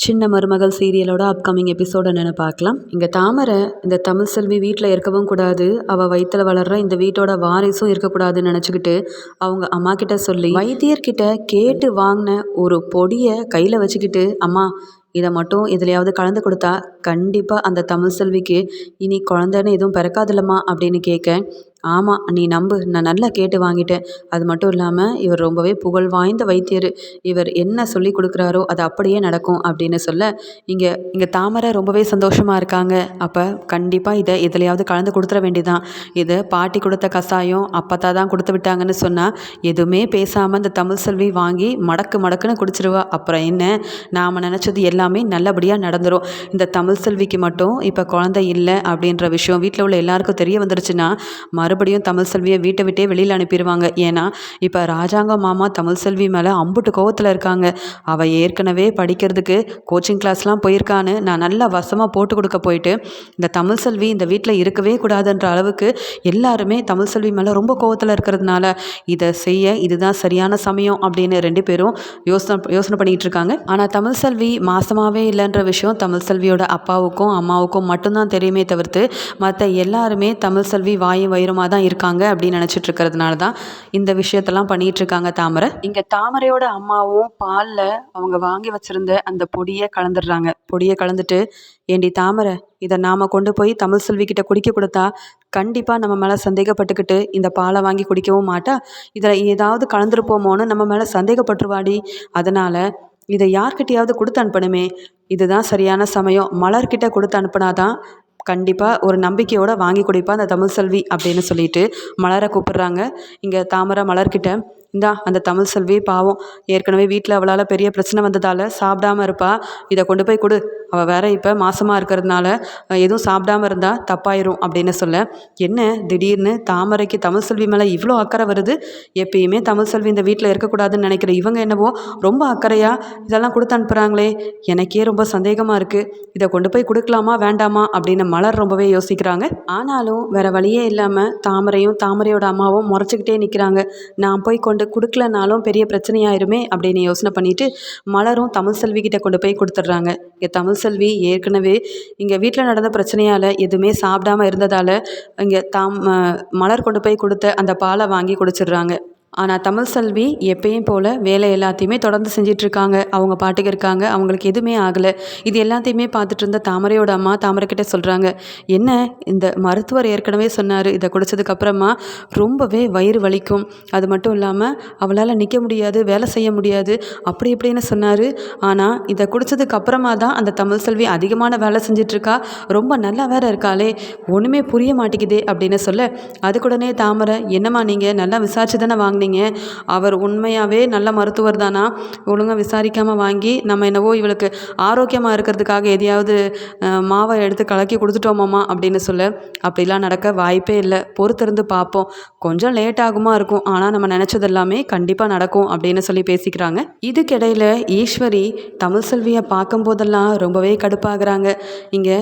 சின்ன மருமகள் சீரியலோட upcoming episode என்னென்னு பார்க்கலாம். இங்கே தாமரை இந்த தமிழ் செல்வி வீட்டில் இருக்கவும் கூடாது. அவள் வயிற்றில் வளர்ற இந்த வீட்டோட வாரிசும் இருக்கக்கூடாதுன்னு நினச்சிக்கிட்டு அவங்க அம்மா கிட்ட சொல்லி வைத்தியர்கிட்ட கேட்டு வாங்கின ஒரு பொடியை கையில் வச்சுக்கிட்டு அம்மா இதை மட்டும் எதுலையாவது கலந்து கொடுத்தா கண்டிப்பாக அந்த தமிழ் செல்விக்கு இனி குழந்தைன்னு எதுவும் பிறக்காதில்லம்மா அப்படின்னு கேட்க ஆமாம் நீ நம்பு. நான் நல்லா கேட்டு வாங்கிட்டேன். அது மட்டும் இல்லாமல் இவர் ரொம்பவே புகழ் வாய்ந்த வைத்தியர். இவர் என்ன சொல்லி கொடுக்குறாரோ அது அப்படியே நடக்கும் அப்படின்னு சொல்ல இங்கே இங்கே தாமரை ரொம்பவே சந்தோஷமாக இருக்காங்க. அப்போ கண்டிப்பாக இதை எதுலையாவது கலந்து கொடுத்துட வேண்டியதான் இதை பாட்டி கொடுத்த கசாயம் அப்பத்தா தான் கொடுத்து விட்டாங்கன்னு சொன்னால் எதுவுமே பேசாமல் இந்த தமிழ் செல்வி வாங்கி மடக்கு மடக்குன்னு குடிச்சிருவா. அப்புறம் என்ன? நாம் நினச்சது எல்லாமே நல்லபடியாக நடந்துடும் இந்த தமிழ் செல்விக்கு மட்டும் இப்போ குழந்தை இல்லை அப்படின்ற விஷயம் வீட்டில் உள்ள எல்லாருக்கும் தெரிய வந்துருச்சுன்னா மறுபடியும் தமிழ் செல்வியை வீட்டை விட்டே வெளியில் அனுப்பிடுவாங்க ஏன்னா இப்போ ராஜாங்க மாமா தமிழ் செல்வி மேலே அம்புட்டு கோவத்தில் இருக்காங்க. அவள் ஏற்கனவே படிக்கிறதுக்கு கோச்சிங் கிளாஸ்லாம் போயிருக்கான்னு நான் நல்லா வசமாக போட்டு கொடுக்க போயிட்டு இந்த தமிழ் செல்வி இந்த வீட்டில் இருக்கவே கூடாதுன்ற அளவுக்கு எல்லாருமே தமிழ் செல்வி மேலே ரொம்ப கோவத்தில் இருக்கிறதுனால இதை செய்ய இதுதான் சரியான சமயம் அப்படின்னு ரெண்டு பேரும் யோசனை யோசனை பண்ணிகிட்டு இருக்காங்க. ஆனால் தமிழ் செல்வி மாசமாகவே இல்லைன்ற விஷயம் தமிழ் செல்வியோட அப்பாவுக்கும் அம்மாவுக்கும் மட்டும்தான் தெரியுமே தவிர்த்து மற்ற எல்லாருமே தமிழ் செல்வி வாயும் வயிறுமா தான் இருக்காங்க அப்படின்னு நினச்சிட்டு இருக்கிறதுனால தான் இந்த விஷயத்தெல்லாம் பண்ணிகிட்டு இருக்காங்க தாமரை. இங்கே தாமரையோட அம்மாவும் பாலில் அவங்க வாங்கி வச்சுருந்த அந்த பொடியை கலந்துடுறாங்க. பொடியை கலந்துட்டு ஏண்டி தாமரை இதை நாம் கொண்டு போய் தமிழ் செல்விக்கிட்ட குடிக்க கொடுத்தா கண்டிப்பாக நம்ம மேலே சந்தேகப்பட்டுக்கிட்டு இந்த பாலை வாங்கி குடிக்கவும் மாட்டா. இதில் ஏதாவது கலந்துருப்போமோன்னு நம்ம மேலே சந்தேகப்பட்டுருவாடி. அதனால் இதை யார்கிட்டையாவது கொடுத்து அனுப்பணுமே. இதுதான் சரியான சமயம். மலர்கிட்ட கொடுத்து அனுப்புனாதான் கண்டிப்பாக ஒரு நம்பிக்கையோடு வாங்கி கொடுப்பா அந்த தமிழ் செல்வி அப்படின்னு சொல்லிட்டு மலரை கூப்பிட்றாங்க. இங்கே தாமரை மலர்கிட்ட இந்தா அந்த தமிழ் செல்வி பாவம். ஏற்கனவே வீட்டில் அவளால் பெரிய பிரச்சனை வந்ததால் சாப்பிடாம இருப்பா. இதை கொண்டு போய் கொடு. அவள் வேற இப்போ மாசமாக இருக்கிறதுனால எதுவும் சாப்பிடாம இருந்தால் தப்பாயிரும் அப்படின்னு சொல்ல. என்ன திடீர்னு தாமரைக்கு தமிழ் செல்வி மேலே இவ்வளோ அக்கறை வருது? எப்பயுமே தமிழ் செல்வி இந்த வீட்டில் இருக்கக்கூடாதுன்னு நினைக்கிற இவங்க என்னவோ ரொம்ப அக்கறையாக இதெல்லாம் கொடுத்து அனுப்புகிறாங்களே எனக்கே ரொம்ப சந்தேகமாக இருக்குது இதை கொண்டு போய் கொடுக்கலாமா வேண்டாமா அப்படின்னு மலர் ரொம்பவே யோசிக்கிறாங்க. ஆனாலும் வேற வழியே இல்லாமல் தாமரையும் தாமரையோட அம்மாவும் முறைச்சிக்கிட்டே நிற்கிறாங்க நான் போய் கொண்டு கொடுக்கலனாலும் பெரிய பிரச்சனையாயிருமே அப்படின்னு யோசனை பண்ணிவிட்டு மலரும் தமிழ் செல்வி கிட்டே கொண்டு போய் கொடுத்துட்றாங்க. இங்கே தமிழ் செல்வி ஏற்கனவே இங்கே வீட்டில் நடந்த பிரச்சனையால் எதுவுமே சாப்பிடாம இருந்ததால் இங்கே தாம் மலர் கொண்டு போய் கொடுத்த அந்த பாலை வாங்கி குடிச்சிடுறாங்க. ஆனால் தமிழ் செல்வி எப்பயும் போல் வேலை எல்லாத்தையுமே தொடர்ந்து செஞ்சிட்ருக்காங்க. அவங்க பாட்டுக்கு இருக்காங்க. அவங்களுக்கு எதுவுமே ஆகலை. இது எல்லாத்தையுமே பார்த்துட்டு இருந்த தாமரையோட அம்மா தாமரைக்கிட்ட சொல்கிறாங்க என்ன? இந்த மருத்துவர் ஏற்கனவே சொன்னார். இதை குடித்ததுக்கப்புறமா ரொம்பவே வயிறு வலிக்கும். அது மட்டும் இல்லாமல் அவளால் நிற்க முடியாது வேலை செய்ய முடியாது. அப்படி இப்படின்னு சொன்னார். ஆனால் இதை குடித்ததுக்கப்புறமா தான் அந்த தமிழ் செல்வி அதிகமான வேலை செஞ்சிட்ருக்கா. ரொம்ப நல்லா வேற இருக்காளே. ஒன்றுமே புரிய மாட்டேங்குதே அப்படின்னு சொல்ல அதுக்குடனே தாமரை என்னம்மா நீங்கள் நல்லா விசாரிச்சு தானே வாங்க வாங்கினீங்க அவர் உண்மையாகவே நல்ல மருத்துவர் தானா? ஒழுங்காக விசாரிக்காமல் வாங்கி நம்ம என்னவோ இவளுக்கு ஆரோக்கியமாக இருக்கிறதுக்காக எதையாவது மாவை எடுத்து கலக்கி கொடுத்துட்டோமாம்மா அப்படின்னு சொல்ல அப்படிலாம் நடக்க வாய்ப்பே இல்லை. பொறுத்திருந்து பார்ப்போம். கொஞ்சம் லேட் ஆகுமா இருக்கும். ஆனால் நம்ம நினச்சது எல்லாமே கண்டிப்பாக நடக்கும் அப்படின்னு சொல்லி பேசிக்கிறாங்க. இதுக்கிடையில் ஈஸ்வரி தமிழ் செல்வியை பார்க்கும்போதெல்லாம் ரொம்பவே கடுப்பாகிறாங்க. இங்கே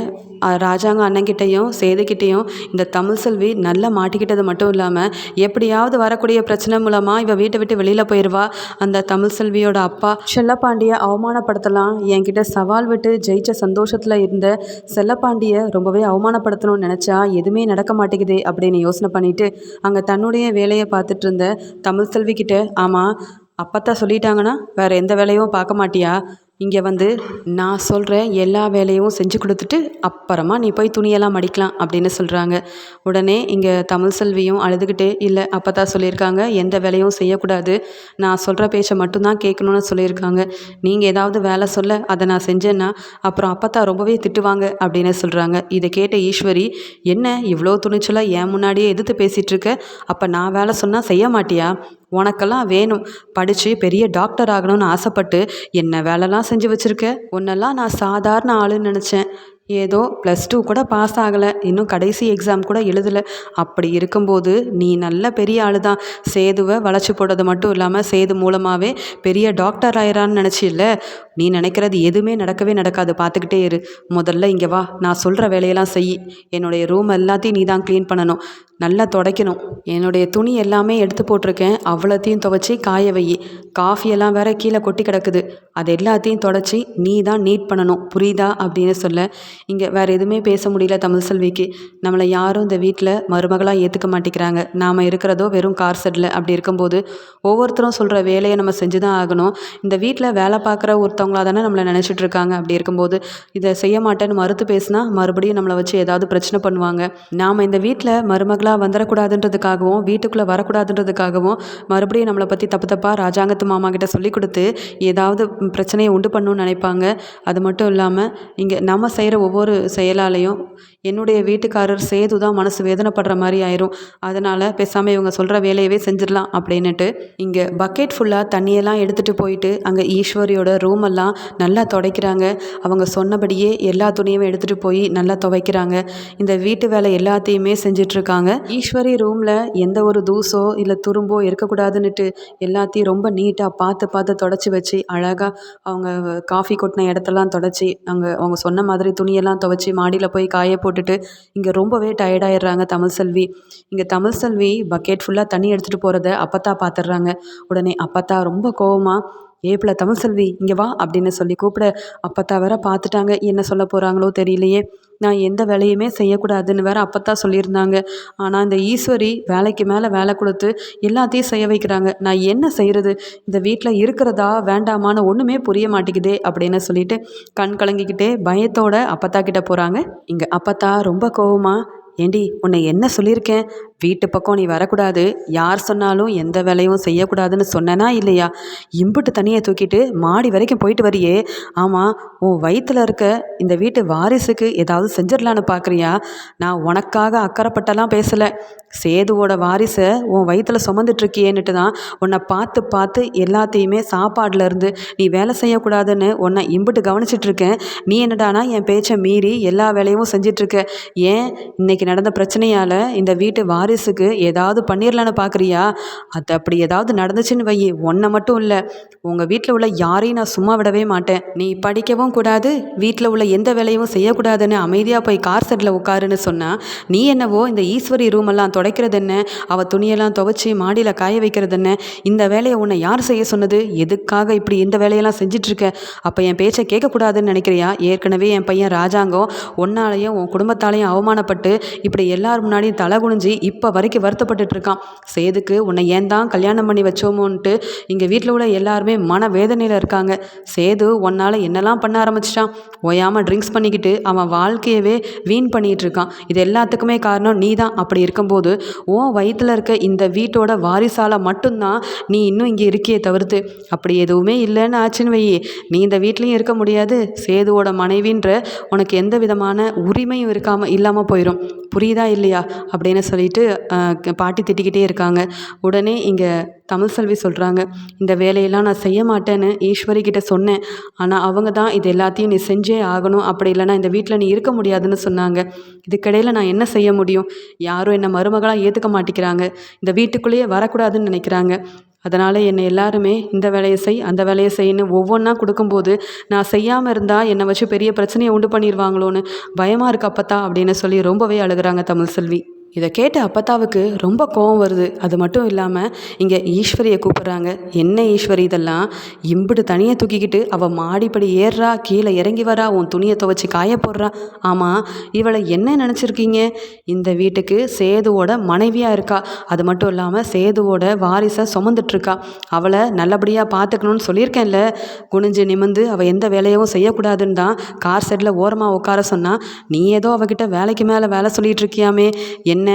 ராஜாங்க அண்ணங்கிட்டையும் சேதுக்கிட்டேயும் இந்த தமிழ் செல்வி நல்லா மாட்டிக்கிட்டது மட்டும் இல்லாமல் எப்படியாவது வரக்கூடிய பிரச்சனை மூலமாக இவள் வீட்டை விட்டு வெளியில் போயிடுவா அந்த தமிழ் செல்வியோட அப்பா செல்லப்பாண்டியை அவமானப்படுத்தலாம். என்கிட்ட சவால் விட்டு ஜெயிச்ச சந்தோஷத்தில் இருந்த செல்லப்பாண்டியை ரொம்பவே அவமானப்படுத்தணும்னு நினச்சா எதுவுமே நடக்க மாட்டேங்குது அப்படின்னு யோசனை பண்ணிவிட்டு அங்கே தன்னுடைய வேலையை பார்த்துட்டு இருந்த தமிழ் செல்விக்கிட்ட ஆமாம் அப்பத்தா சொல்லிட்டாங்கன்னா வேறு எந்த வேலையும் பார்க்க மாட்டியா? இங்கே வந்து நான் சொல்கிற எல்லா வேலையும் செஞ்சு கொடுத்துட்டு அப்புறமா நீ போய் துணியெல்லாம் மடிக்கலாம் அப்படின்னு சொல்கிறாங்க உடனே இங்கே தமிழ் செல்வியும் அழுதுகிட்டே இல்லை அப்போ தான் சொல்லியிருக்காங்க. எந்த வேலையும் செய்யக்கூடாது. நான் சொல்கிற பேச்சை மட்டும்தான் கேட்கணுன்னு சொல்லியிருக்காங்க. நீங்கள் ஏதாவது வேலை சொல்ல அதை நான் செஞ்சேன்னா அப்புறம் அப்போ ரொம்பவே திட்டுவாங்க அப்படின்னு சொல்கிறாங்க இதை கேட்ட ஈஸ்வரி என்ன இவ்வளோ துணிச்சலாக என் முன்னாடியே எதிர்த்து பேசிகிட்ருக்க? அப்போ நான் வேலை சொன்னால் செய்ய மாட்டியா? உனக்கெல்லாம் வேணும். படித்து பெரிய டாக்டர் ஆகணும்னு ஆசைப்பட்டு என்ன வேலைலாம் செஞ்சு வச்சுருக்க. உன்னெல்லாம் நான் சாதாரண ஆளுன்னு நினச்சேன். ஏதோ ப்ளஸ் டூ கூட பாஸ் ஆகலை. இன்னும் கடைசி எக்ஸாம் கூட எழுதலை. அப்படி இருக்கும்போது நீ நல்ல பெரிய ஆள் தான் சேதுவை வளைச்சி போடுறது மட்டும் இல்லாமல் சேது மூலமாகவே பெரிய டாக்டர் ஆயிரான்னு நினச்சில்ல? நீ நினைக்கிறது எதுவுமே நடக்கவே நடக்காது. பார்த்துக்கிட்டே இரு. முதல்ல இங்கே வா. நான் சொல்கிற வேலையெல்லாம் செய். என்னுடைய ரூம் எல்லாத்தையும் நீ தான் க்ளீன் பண்ணணும். நல்லா துடைக்கணும். என்னுடைய துணி எல்லாமே எடுத்து போட்டிருக்கேன். அவ்வளோத்தையும் துவைச்சி காய வை. காஃபியெல்லாம் வேற கீழே கொட்டி கிடக்குது. அது எல்லாத்தையும் தொடச்சி நீ தான் நீட் பண்ணணும். புரியுதா அப்படின்னு சொல்ல. இங்கே வேறு எதுவுமே பேச முடியல தமிழ் செல்விக்கு. நம்மளை யாரும் இந்த வீட்டில் மருமகளாக ஏற்றுக்க மாட்டேங்கிறாங்க. நாம் இருக்கிறதோ வெறும் கார் செட்டில் அப்படி இருக்கும்போது ஒவ்வொருத்தரும் சொல்கிற வேலையை நம்ம செஞ்சு தான் ஆகணும். இந்த வீட்டில் வேலை பார்க்குற ஒருத்தவங்களா தானே நம்மளை நினச்சிட்டு இருக்காங்க. அப்படி இருக்கும்போது இதை செய்ய மாட்டேன்னு மறுத்து பேசினா மறுபடியும் நம்மளை வச்சு ஏதாவது பிரச்சனை பண்ணுவாங்க. நாம் இந்த வீட்டில் மருமகளாக வந்துடக்கூடாதுன்றதுக்காகவும் வீட்டுக்குள்ளே வரக்கூடாதுன்றதுக்காகவும் மறுபடியும் நம்மளை பற்றி தப்பு தப்பாக ராஜாங்கத்து மாமா கிட்ட சொல்லி கொடுத்து ஏதாவது பிரச்சனையை உண்டு பண்ணணும்னு நினைப்பாங்க. அது மட்டும் இல்லாமல் இங்கே நம்ம செய்கிற ஒவ்வொரு செயலாலையும் என்னுடைய வீட்டுக்காரர் சேது தான் மனசு வேதனைப்படுற மாதிரி ஆயிரும். அதனால் பேசாமல் இவங்க சொல்கிற வேலையவே செஞ்சிடலாம் அப்படின்னுட்டு இங்கே பக்கெட் ஃபுல்லாக தண்ணியெல்லாம் எடுத்துகிட்டு போயிட்டு அங்கே ஈஸ்வரியோட ரூமெல்லாம் நல்லா துடைக்கிறாங்க. அவங்க சொன்னபடியே எல்லா துணியும் எடுத்துகிட்டு போய் நல்லா துவைக்கிறாங்க. இந்த வீட்டு வேலை எல்லாத்தையுமே செஞ்சிட்ருக்காங்க. ஈஸ்வரி ரூமில் எந்த ஒரு தூசோ இல்லை துரும்போ இருக்கக்கூடாதுன்னுட்டு எல்லாத்தையும் ரொம்ப நீட்டாக பார்த்து பார்த்து தொடச்சி வச்சு அழகாக அவங்க காஃபி கொட்டின இடத்தெல்லாம் தொடச்சி அங்கே அவங்க சொன்ன மாதிரி துணியெல்லாம் துவைச்சி மாடியில் போய் காய போட்டுட்டு இங்கே ரொம்பவே டயர்டாயிடுறாங்க தமிழ் செல்வி. இங்கே தமிழ் செல்வி பக்கெட் ஃபுல்லாக தண்ணி எடுத்துகிட்டு போகிறத அப்பத்தா பார்த்துடுறாங்க உடனே அப்பத்தா ரொம்ப கோவமாக ஏப்பில் தமிழ்செல்வி இங்கே வா அப்படின்னு சொல்லி கூப்பிட அப்பத்தா வேற பார்த்துட்டாங்க. என்ன சொல்ல போகிறாங்களோ தெரியலையே. நான் எந்த வேலையுமே செய்யக்கூடாதுன்னு வேற அப்பத்தா சொல்லியிருந்தாங்க. ஆனால் இந்த ஈஸ்வரி வேலைக்கு மேலே வேலை கொடுத்து எல்லாத்தையும் செய்ய வைக்கிறாங்க. நான் என்ன செய்கிறது இந்த வீட்டில் இருக்கிறதா வேண்டாமான்னு ஒன்றுமே புரிய மாட்டேங்குதே அப்படின்னு சொல்லிட்டு கண் கலங்கிக்கிட்டே பயத்தோட அப்பத்தா கிட்ட போகிறாங்க இங்கே அப்பத்தா ரொம்ப கோவமாக ஏண்டி உன்னை என்ன சொல்லியிருக்கேன்? வீட்டு பக்கம் நீ வரக்கூடாது. யார் சொன்னாலும் எந்த வேலையும் செய்யக்கூடாதுன்னு சொன்னனா இல்லையா? இம்புட்டு தண்ணியை தூக்கிட்டு மாடி வரைக்கும் போயிட்டு வரியே. ஆமாம் உன் வயிற்றில் இருக்க இந்த வீட்டு வாரிசுக்கு ஏதாவது செஞ்சிடலான்னு பார்க்குறியா நான் உனக்காக அக்கறைப்பட்டெல்லாம் பேசலை. சேதுவோட வாரிசை உன் வயிற்றில் சுமந்துட்டுருக்கியேன்னுட்டு தான் உன்னை பார்த்து பார்த்து எல்லாத்தையுமே சாப்பாடுலேருந்து நீ வேலை செய்யக்கூடாதுன்னு உன்னை இம்புட்டு கவனிச்சிட்ருக்கேன் நீ என்னடானா என் பேச்சை மீறி எல்லா வேலையும் செஞ்சிட்ருக்க ஏன் இன்னைக்கு நடந்த பிரச்சனையால் இந்த வீட்டு வாரிசுக்கு ஏதாவது பண்ணிடலான்னு பார்க்குறியா அது அப்படி ஏதாவது நடந்துச்சுன்னு வை. ஒன்றை மட்டும் இல்லை. உங்கள் வீட்டில் உள்ள யாரையும் நான் சும்மா விடவே மாட்டேன். நீ படிக்கவும் கூடாது வீட்டில் உள்ள எந்த வேலையும் செய்யக்கூடாதுன்னு அமைதியாக போய் கார் செட்டில் உட்காருன்னு சொன்னால் நீ என்னவோ இந்த ஈஸ்வரி ரூமெல்லாம் துடைக்கிறது என்ன? அவள் துணியெல்லாம் துவைச்சி மாடியில் காய வைக்கிறது என்ன? இந்த வேலையை உன்னை யார் செய்ய சொன்னது? எதுக்காக இப்படி இந்த வேலையெல்லாம் செஞ்சிட்ருக்க? அப்போ என் பேச்சை கேட்கக்கூடாதுன்னு நினைக்கிறியா? ஏற்கனவே என் பையன் ராஜாங்கம் உன்னாலையும் உன் குடும்பத்தாலையும் அவமானப்பட்டு இப்படி எல்லார் முன்னாடியும் தலை குனிஞ்சு இப்போ வரைக்கும் வருத்தப்பட்டுட்டு இருக்கான். சேதுக்கு உன்னை ஏன் தான் கல்யாணம் பண்ணி வச்சோமோன்ட்டு இங்கே வீட்டில் உள்ள எல்லாருமே மன வேதனையில் இருக்காங்க. சேது உன்னால் என்னெல்லாம் பண்ண ஆரம்பிச்சிட்டான்? ஓயாமல் ட்ரிங்க்ஸ் பண்ணிக்கிட்டு அவன் வாழ்க்கையவே வீண் பண்ணிகிட்டு இருக்கான். இது எல்லாத்துக்குமே காரணம் நீ தான் அப்படி இருக்கும்போது உன் வயிற்றில் இருக்க இந்த வீட்டோட வாரிசால் மட்டும்தான் நீ இன்னும் இங்கே இருக்கியே தவிர்த்து. அப்படி எதுவுமே இல்லைன்னு ஆச்சுன்னு வை நீ இந்த வீட்லேயும் இருக்க முடியாது. சேதுவோட மனைவின்ற உனக்கு எந்த விதமான உரிமையும் இருக்காமல் இல்லாமல் போயிடும் புரியுதா இல்லையா அப்படின்னு சொல்லிட்டு பாட்டி திட்டிக்கிட்டே இருக்காங்க. உடனே இங்கே தமிழ் செல்வி சொல்கிறாங்க இந்த வேலையெல்லாம் நான் செய்ய மாட்டேன்னு ஈஸ்வரி கிட்ட சொன்னேன். ஆனால் அவங்க தான் இது எல்லாத்தையும் நீ செஞ்சே ஆகணும். அப்படி இல்லைனா இந்த வீட்டில் நீ இருக்க முடியாதுன்னு சொன்னாங்க. இதுக்கிடையில் நான் என்ன செய்ய முடியும்? யாரும் என்னை மருமகளாக ஏற்றுக்க மாட்டேங்கிறாங்க. இந்த வீட்டுக்குள்ளேயே வரக்கூடாதுன்னு நினைக்கிறாங்க. அதனால் என்னை எல்லாருமே இந்த வேலையை செய் அந்த வேலையை செய்யன்னு ஒவ்வொன்றா கொடுக்கும்போது நான் செய்யாமல் இருந்தால் என்னை வச்சு பெரிய பிரச்சனையை உண்டு பண்ணிடுவாங்களோன்னு பயமாக இருக்கு அப்பத்தா அப்படின்னு சொல்லி ரொம்பவே அழுகிறாங்க தமிழ் செல்வி. இதை கேட்ட அப்பத்தாவுக்கு ரொம்ப கோவம் வருது. அது மட்டும் இல்லாமல் இங்கே ஈஸ்வரியை கூப்பிட்றாங்க. என்ன ஈஸ்வரி இதெல்லாம்? இம்பிடு தனியை தூக்கிக்கிட்டு அவள் மாடிப்படி ஏறுறா கீழே இறங்கி வரா உன் துணியை துவைச்சி காய போடுறா. ஆமாம் இவளை என்ன நினச்சிருக்கீங்க? இந்த வீட்டுக்கு சேதுவோட மனைவியாக இருக்கா? அது மட்டும் இல்லாமல் சேதுவோட வாரிசை சுமந்துட்டுருக்கா அவளை நல்லபடியாக பார்த்துக்கணும்னு சொல்லியிருக்கேன்ல. குனிஞ்சு நிமிந்து அவள் எந்த வேலையும் செய்யக்கூடாதுன்னு தான் கார் செட்டில் ஓரமாக உட்கார சொன்னால் நீ ஏதோ அவகிட்ட வேலைக்கு மேலே வேலை சொல்லிகிட்டு இருக்கியாமே? என்ன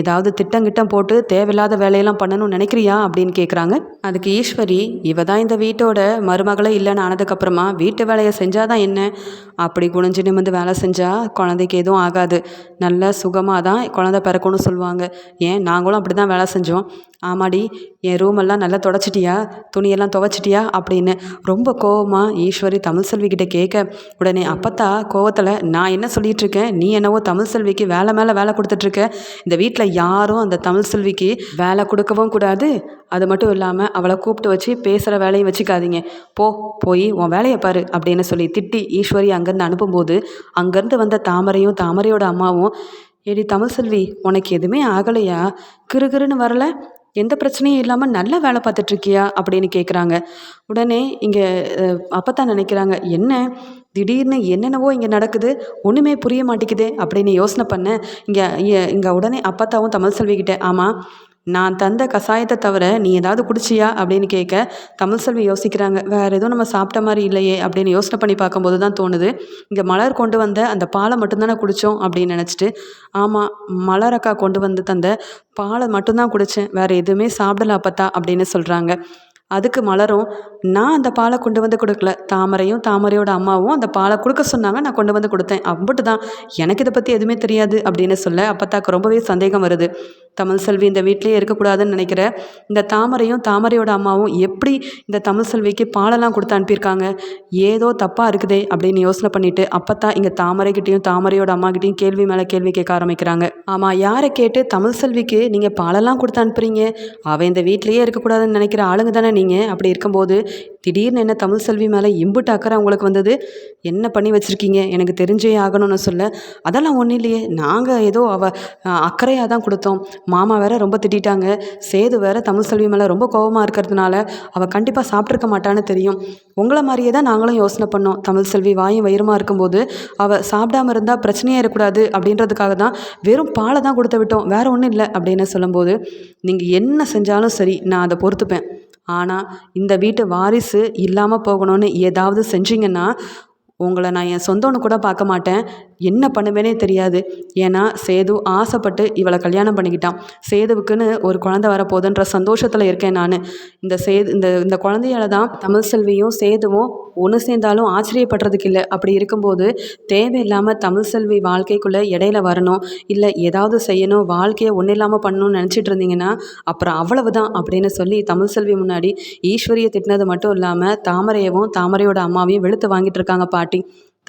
ஏதாவது திட்டங்கிட்டம் போட்டு தேவையில்லாத வேலையெல்லாம் பண்ணணும்னு நினைக்கிறியா அப்படின்னு கேட்குறாங்க அதுக்கு ஈஸ்வரி இவ தான் இந்த வீட்டோட மருமகளே இல்லைன்னு ஆனதுக்கப்புறமா வீட்டு வேலையை செஞ்சாதான் என்ன? அப்படி குனிஞ்சு நிமிந்து வேலை செஞ்சால் குழந்தைக்கு எதுவும் ஆகாது. நல்ல சுகமாக தான் குழந்த பிறக்கும்னு சொல்லுவாங்க. ஏன் நாங்களும் அப்படி தான் வேலை செஞ்சோம். ஆமாடி என் ரூமெல்லாம் நல்லா தொடச்சிட்டியா? துணியெல்லாம் துவைச்சிட்டியா? அப்படின்னு ரொம்ப கோவமாக ஈஸ்வரி தமிழ் செல்விக்கிட்ட கேட்க உடனே அப்பத்தா கோவத்தில் நான் என்ன சொல்லிகிட்ருக்கேன் நீ என்னவோ தமிழ் செல்விக்கு வேலை மேலே வேலை கொடுத்துட்ருக்க இந்த வீட்டில் யாரும் அந்த தமிழ் செல்விக்கு வேலை கொடுக்கவும் கூடாது. அது மட்டும் இல்லாமல் அவளை கூப்பிட்டு வச்சு பேசுகிற வேலையும் வச்சுக்காதீங்க. போ போய் உன் வேலையை பாரு அப்படின்னு சொல்லி திட்டி ஈஸ்வரி அங்கேருந்து அனுப்பும்போது அங்கேருந்து வந்த தாமரையும் தாமரையோட அம்மாவும் ஏடி தமிழ்செல்வி உனக்கு எதுவுமே ஆகலையா? கிருகிருன்னு வரல? எந்த பிரச்சனையும் இல்லாமல் நல்லா வேலை பார்த்துட்ருக்கியா? அப்படின்னு கேட்குறாங்க உடனே இங்கே அப்போ தான் நினைக்கிறாங்க என்ன? திடீர்னு என்னென்னவோ இங்கே நடக்குது. ஒன்றுமே புரிய மாட்டேங்குதே. அப்படின்னு யோசனை பண்ணேன் இங்கே இங்கே உடனே அப்பத்தாவும் தமிழ் செல்விக்கிட்ட ஆமாம் நான் தந்த கஷாயத்தை தவிர நீ ஏதாவது குடிச்சியா அப்படின்னு கேட்க தமிழ் செல்வி யோசிக்கிறாங்க. வேறு எதுவும் நம்ம சாப்பிட்ட மாதிரி இல்லையே அப்படின்னு யோசனை பண்ணி பார்க்கும்போது தான் தோணுது. இங்கே மலர் கொண்டு வந்த அந்த பாலை மட்டும்தானே குடித்தோம் அப்படின்னு நினச்சிட்டு ஆமாம் மலர் அக்கா கொண்டு வந்து தந்த பாலை மட்டும்தான் குடித்தேன் வேறு எதுவுமே சாப்பிடல அப்பத்தா அப்படின்னு சொல்கிறாங்க அதுக்கு மலரும் நான் அந்த பாலை கொண்டு வந்து கொடுக்கல. தாமரையும் தாமரையோட அம்மாவும் அந்த பாலை கொடுக்க சொன்னாங்க. நான் கொண்டு வந்து கொடுத்தேன். அம்பிட்டு தான். எனக்கு இதை பற்றி எதுவுமே தெரியாது. அப்படின்னு சொல்ல அப்பத்தாக்கு ரொம்பவே சந்தேகம் வருது. தமிழ் செல்வி இந்த வீட்லேயே இருக்கக்கூடாதுன்னு நினைக்கிற இந்த தாமரையும் தாமரையோட அம்மாவும் எப்படி இந்த தமிழ் செல்விக்கு பாலெல்லாம் கொடுத்து அனுப்பியிருக்காங்க? ஏதோ தப்பாக இருக்குதே. அப்படின்னு யோசனை பண்ணிட்டு அப்பத்தான் இங்கே தாமரைக்கிட்டையும் தாமரையோட அம்மாக்கிட்டேயும் கேள்வி மேலே கேள்வி கேட்க ஆரம்பிக்கிறாங்க. ஆமாம் யாரை கேட்டு தமிழ் செல்விக்கு நீங்கள் பாலெல்லாம் கொடுத்து அனுப்புறீங்க? அவள் இந்த வீட்லேயே இருக்கக்கூடாதுன்னு நினைக்கிற ஆளுங்க தானே நீங்கள் அப்படி இருக்கும்போது திடீர்னு என்ன தமிழ் செல்வி மேலே இம்புட்டு அக்கறை உங்களுக்கு வந்தது? என்ன பண்ணி வச்சுருக்கீங்க? எனக்கு தெரிஞ்சே ஆகணும்னு சொல்ல. அதெல்லாம் ஒன்றும் இல்லையே. நாங்கள் ஏதோ அவள் அக்கறையாக தான் கொடுத்தோம். மாமா வேற ரொம்ப திட்டாங்க சேது வேற தமிழ் செல்வி மேலே ரொம்ப கோபமாக இருக்கிறதுனால அவள் கண்டிப்பாக சாப்பிட்ருக்க மாட்டான்னு தெரியும். உங்களை மாதிரியே தான் நாங்களும் யோசனை பண்ணோம். தமிழ் செல்வி வாயும் வயிறுமா இருக்கும்போது அவள் சாப்பிடாம இருந்தால் பிரச்சனையே இருக்கக்கூடாது அப்படின்றதுக்காக தான் வெறும் பாலை தான் கொடுத்து விட்டோம். வேற ஒன்றும் இல்லை அப்படின்னு சொல்லும்போது நீங்கள் என்ன செஞ்சாலும் சரி நான் அதை பொறுத்துப்பேன். ஆனால் இந்த வீட்டு வாரிசு இல்லாமல் போகணும்னு ஏதாவது செஞ்சிங்கன்னா உங்களை நான் என் சொந்தம்னு கூட பார்க்க மாட்டேன். என்ன பண்ணுவேனே தெரியாது. ஏன்னா சேது ஆசைப்பட்டு இவளை கல்யாணம் பண்ணிக்கிட்டான். சேதுவுக்குன்னு ஒரு குழந்தை வரப்போகுதுன்ற சந்தோஷத்தில் இருக்கேன் நான். இந்த சேது இந்த இந்த குழந்தையால தான் தமிழ் செல்வியும் சேதுவும் ஒன்று சேர்ந்தாலும் ஆச்சரியப்படுறதுக்கு இல்லை. அப்படி இருக்கும்போது தேவையில்லாமல் தமிழ் செல்வி வாழ்க்கைக்குள்ளே இடையில வரணும். இல்லை ஏதாவது செய்யணும் வாழ்க்கையை ஒன்றும் இல்லாமல் பண்ணணும்னு நினச்சிட்டு இருந்தீங்கன்னா அப்புறம் அவ்வளவு தான் அப்படின்னு சொல்லி தமிழ் செல்வி முன்னாடி ஈஸ்வரியை திட்டினது மட்டும் இல்லாமல் தாமரையவும் தாமரையோட அம்மாவையும் வெளுத்து வாங்கிட்டு இருக்காங்க பாட்டி പാർട്ടി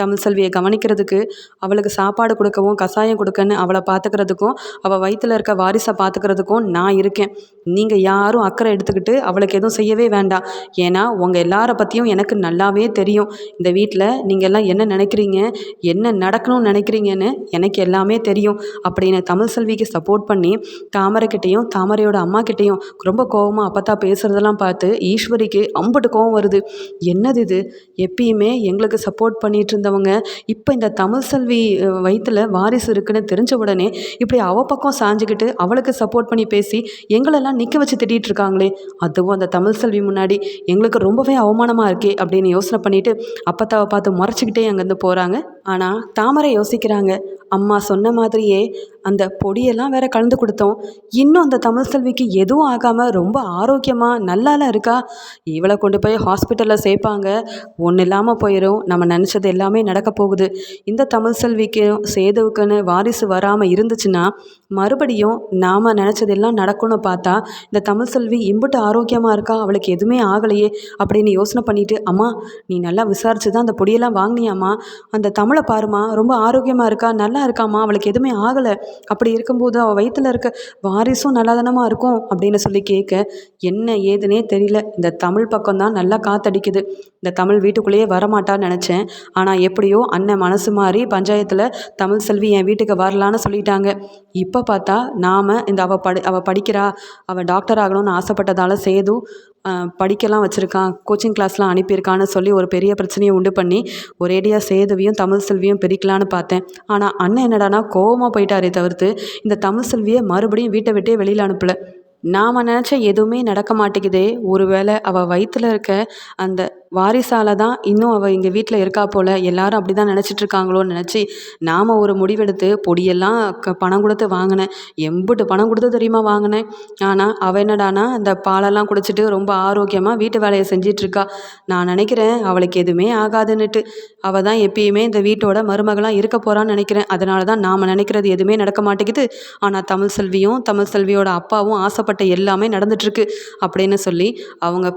தமிழ் செல்வியை கவனிக்கிறதுக்கு அவளுக்கு சாப்பாடு கொடுக்கவும் கஷாயம் கொடுக்கன்னு அவளை பார்த்துக்கிறதுக்கும் அவள் வயிற்றில் இருக்க வாரிசை பார்த்துக்கிறதுக்கும் நான் இருக்கேன். நீங்கள் யாரும் அக்கறை எடுத்துக்கிட்டு அவளுக்கு எதுவும் செய்யவே வேண்டாம். ஏன்னா உங்கள் எல்லாரை பற்றியும் எனக்கு நல்லாவே தெரியும். இந்த வீட்டில் நீங்கள் எல்லாம் என்ன நினைக்கிறீங்க என்ன நடக்கணும்னு நினைக்கிறீங்கன்னு எனக்கு எல்லாமே தெரியும். அப்படின்னு தமிழ் செல்விக்கு சப்போர்ட் பண்ணி தாமரைக்கிட்டேயும் தாமரையோட அம்மா கிட்டேயும் ரொம்ப கோபமாக அப்பத்தா பேசுகிறதெல்லாம் பார்த்து ஈஸ்வரிக்கு அம்பட்டு கோவம் வருது. என்னது இது? எப்பயுமே எங்களுக்கு சப்போர்ட் பண்ணிட்டு இருந்த இருந்தவங்க இப்போ இந்த தமிழ் செல்வி வயிற்றில் வாரிசு இருக்குன்னு தெரிஞ்ச உடனே இப்படி அவள் பக்கம் சாஞ்சுக்கிட்டு அவளுக்கு சப்போர்ட் பண்ணி பேசி எங்களெல்லாம் நிற்க வச்சு திட்டிகிட்டு இருக்காங்களே அதுவும் அந்த தமிழ் செல்வி முன்னாடி எங்களுக்கு ரொம்பவே அவமானமாக இருக்கே அப்படின்னு யோசனை பண்ணிவிட்டு அப்பத்தாவை பார்த்து முறைச்சிக்கிட்டே அங்கேருந்து போகிறாங்க ஆனால் தாமரை யோசிக்கிறாங்க அம்மா சொன்ன மாதிரியே அந்த பொடியெல்லாம் வேற கலந்து கொடுத்தோம். இன்னும் அந்த தமிழ் செல்விக்கு எதுவும் ஆகாமல் ரொம்ப ஆரோக்கியமாக நல்லாலாம் இருக்கா? இவளை கொண்டு போய் ஹாஸ்பிட்டலில் சேர்ப்பாங்க. ஒன்றும் இல்லாமல் போயிடும் நம்ம நினச்சது எல்லாமே நடக்க போகுது. இந்த தமிழ் செல்விக்கும் சேதுவுக்குன்னு வாரிசு வராமல் இருந்துச்சுன்னா மறுபடியும் நாம் நினச்சதெல்லாம் நடக்கும்னு பார்த்தா இந்த தமிழ் செல்வி இம்புட்டு ஆரோக்கியமாக இருக்கா? அவளுக்கு எதுவுமே ஆகலையே அப்படின்னு யோசனை பண்ணிட்டு அம்மா நீ நல்லா விசாரிச்சு தான் அந்த பொடியெல்லாம் வாங்கினியாம்மா. அந்த தமிழை பாருமா ரொம்ப ஆரோக்கியமாக இருக்கா? நல்லா இருக்காம்மா. அவளுக்கு எதுவுமே ஆகலை. அப்படி இருக்கும்போது அவள் வயிற்றில் இருக்க வாரிசும் நல்லா தானமாக இருக்கும் அப்படின்னு சொல்லி கேட்க என்ன ஏதுனே தெரியல. இந்த தமிழ் பக்கம் தான் நல்லா காத்தடிக்குது. இந்த தமிழ் வீட்டுக்குள்ளேயே வரமாட்டான்னு நினச்சேன். ஆனால் எப்படியோ அண்ணன் மனசு மாறி பஞ்சாயத்தில் தமிழ் செல்வி என் வீட்டுக்கு வரலான்னு சொல்லிட்டாங்க. இப்போ பார்த்தா நாம் இந்த அவள் படி அவள் படிக்கிறா அவள் டாக்டர் ஆகணும்னு ஆசைப்பட்டதால சேது படிக்கலாம் வச்சுருக்கான். கோச்சிங் கிளாஸ்லாம் அனுப்பியிருக்கான்னு சொல்லி ஒரு பெரிய பிரச்சனையை உண்டு பண்ணி ஒரேடியாக சேதுவையும் தமிழ் செல்வியும் பிரிக்கலான்னு பார்த்தேன். ஆனால் அண்ணன் என்னடானா கோவமாக போயிட்டாரே தவிர்த்து இந்த தமிழ் செல்வியை மறுபடியும் வீட்டை விட்டே வெளியில் அனுப்பலை. நாம் நினச்ச எதுவுமே நடக்க மாட்டேங்குதே. ஒருவேளை அவள் வயிற்றில் இருக்க அந்த வாரிசால் தான் இன்னும் அவள் எங்கள் வீட்டில் இருக்கா போல். எல்லாரும் அப்படி தான் நினச்சிட்ருக்காங்களோன்னு நினச்சி நாம் ஒரு முடிவெடுத்து பொடியெல்லாம் க பணம் கொடுத்து வாங்கினேன். எம்பிட்டு பணம் கொடுத்து தெரியுமா வாங்கினேன்? ஆனால் அவள் என்னடானா அந்த பாலெல்லாம் குடிச்சிட்டு ரொம்ப ஆரோக்கியமாக வீட்டு வேலையை செஞ்சிட்ருக்கா நான் நினைக்கிறேன் அவளுக்கு எதுவுமே ஆகாதுன்னுட்டு. அவள் தான் எப்பயுமே இந்த வீட்டோட மருமகளாக இருக்க போகிறான்னு நினைக்கிறேன். அதனால தான் நாம் நினைக்கிறது எதுவுமே நடக்க மாட்டேங்குது. ஆனால் தமிழ் செல்வியும் தமிழ் செல்வியோட அப்பாவும் ஆசைப்பட்ட எல்லாமே நடந்துட்டுருக்கு அப்படின்னு சொல்லி அவங்க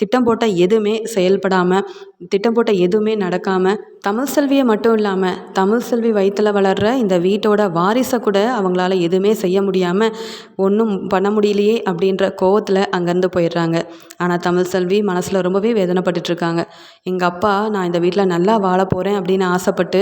திட்டம் போட்ட எதுவுமே செயல்படாமல் திட்டம் போட்ட எதுவுமே நடக்காமல் தமிழ் செல்வியை மட்டும் இல்லாமல் தமிழ் செல்வி வயிற்றில் வளர்கிற இந்த வீட்டோட வாரிசை கூட அவங்களால எதுவுமே செய்ய முடியாமல் ஒன்றும் பண்ண முடியலையே அப்படின்ற கோவத்தில் அங்கேருந்து போயிடுறாங்க. ஆனால் தமிழ் செல்வி மனசில் ரொம்பவே வேதனைப்பட்டுட்ருக்காங்க. எங்கள் அப்பா நான் இந்த வீட்டில் நல்லா வாழ போகிறேன் அப்படின்னு ஆசைப்பட்டு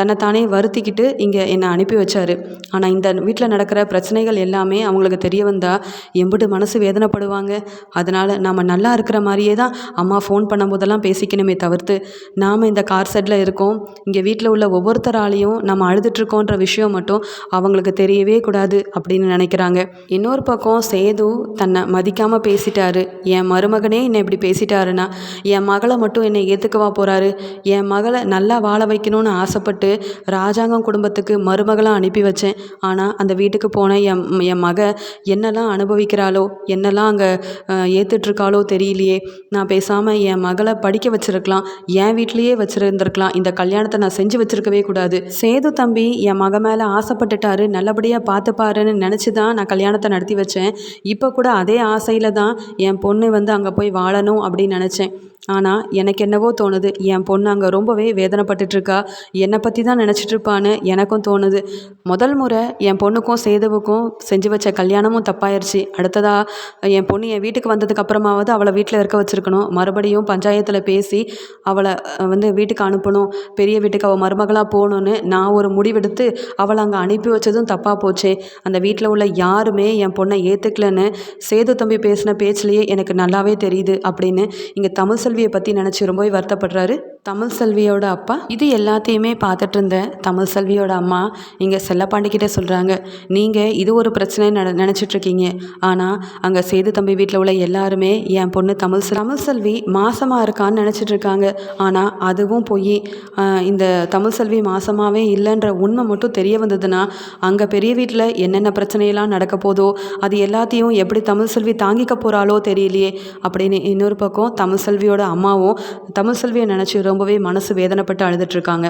தன்னைத்தானே வருத்திக்கிட்டு இங்கே என்னை அனுப்பி வச்சாரு. ஆனால் இந்த வீட்டில் நடக்கிற பிரச்சனைகள் எல்லாமே அவங்களுக்கு தெரிய வந்தால் எம்பிட்டு மனசு வேதனைப்படுவாங்க. அதனால் நாம் நல்லா இருக்கிற மாதிரியே தான் அம்மா ஃபோன் பண்ணும்போதெல்லாம் பேசிக்கணுமே தவிர்த்து நாம் இந்த கார் செட் செட்டில் இருக்கோம். இங்கே வீட்டில் உள்ள ஒவ்வொருத்தராலையும் நம்ம அழுதுட்ருக்கோன்ற விஷயம் மட்டும் அவங்களுக்கு தெரியவே கூடாது அப்படின்னு நினைக்கிறாங்க. இன்னொரு பக்கம் சேது தன்னை மதிக்காமல் பேசிட்டாரு. என் மருமகனே என்னை இப்படி பேசிட்டாருன்னா என் மகளை மட்டும் என்னை ஏற்றுக்கவா போகிறாரு என் மகளை நல்லா வாழ வைக்கணும்னு ஆசைப்பட்டு ராஜாங்கம் குடும்பத்துக்கு மருமகளாக அனுப்பி வச்சேன். ஆனால் அந்த வீட்டுக்கு போன என் என் மக என்னெல்லாம் அனுபவிக்கிறாளோ என்னெல்லாம் அங்கே ஏற்றுட்ருக்காளோ தெரியலையே. நான் பேசாமல் என் மகளை படிக்க வச்சுருக்கலாம். என் வீட்லேயே வச்சுருந்துருக்கலாம். இந்த கல்யாணத்தை நான் செஞ்சு வச்சிருக்கவே கூடாது. சேது தம்பி என் மக மேலே ஆசைப்பட்டுட்டாரு. நல்லபடியாக பார்த்துப்பாருன்னு நினச்சி தான் நான் கல்யாணத்தை நடத்தி வச்சேன். இப்போ கூட அதே ஆசையில் தான் என் பொண்ணு வந்து அங்கே போய் வாழணும் அப்படின்னு நினச்சேன். ஆனால் எனக்கு என்னவோ தோணுது. என் பொண்ணு அங்கே ரொம்பவே வேதனைப்பட்டுட்ருக்கா. என்னை பற்றி தான் நினச்சிட்ருப்பான்னு எனக்கும் தோணுது. முதல் முறை என் பொண்ணுக்கும் சேதுவுக்கும் செஞ்சு வச்ச கல்யாணமும் தப்பாயிருச்சு. அடுத்ததாக என் பொண்ணு என் வீட்டுக்கு வந்ததுக்கு அப்புறமாவது அவளை வீட்டில் இருக்க வச்சுருக்கணும். மறுபடியும் பஞ்சாயத்தில் பேசி அவளை வந்து வீட்டுக்கு அனுப்பணும். பெரிய வீட்டுக்கு அவள் மருமகளாக போகணுன்னு நான் ஒரு முடிவெடுத்து அவளை அங்கே அனுப்பி வச்சதும் தப்பாக போச்சே. அந்த வீட்டில் உள்ள யாருமே என் பொண்ணை ஏற்றுக்கலன்னு சேது தம்பி பேசின பேச்சிலேயே எனக்கு நல்லாவே தெரியுது அப்படின்னு இங்கே தமிழ் செல்வியை பற்றி நினச்சி ரொம்பவே வருத்தப்படுறாரு. தமிழ் செல்வியோட அப்பா. இது எல்லாத்தையுமே பார்த்துட்டு இருந்த தமிழ் செல்வியோட அம்மா இங்கே செல்லப்பாண்டிக்கிட்ட சொல்கிறாங்க நீங்கள் இது ஒரு பிரச்சனை நட நினச்சிட்ருக்கீங்க ஆனால் அங்கே சேது தம்பி வீட்டில் உள்ள எல்லாருமே என் பொண்ணு தமிழ் செல் தமிழ் செல்வி மாசமாக இருக்கான்னு நினச்சிட்டு இருக்காங்க ஆனால் அதுவும் போய் இந்த தமிழ் செல்வி மாசமாகவே இல்லைன்ற உண்மை மட்டும் தெரிய வந்ததுன்னா அங்கே பெரிய வீட்டில் என்னென்ன பிரச்சனையெல்லாம் நடக்க போதோ அது எல்லாத்தையும் எப்படி தமிழ் செல்வி தாங்கிக்க போகிறாளோ தெரியலையே அப்படின்னு இன்னொரு பக்கம் தமிழ் செல்வியோட அம்மாவும் தமிழ் செல்வியை நினச்சி ரொம்பவே மனசு வேதனைப்பட்டு அழுதுட்ருக்காங்க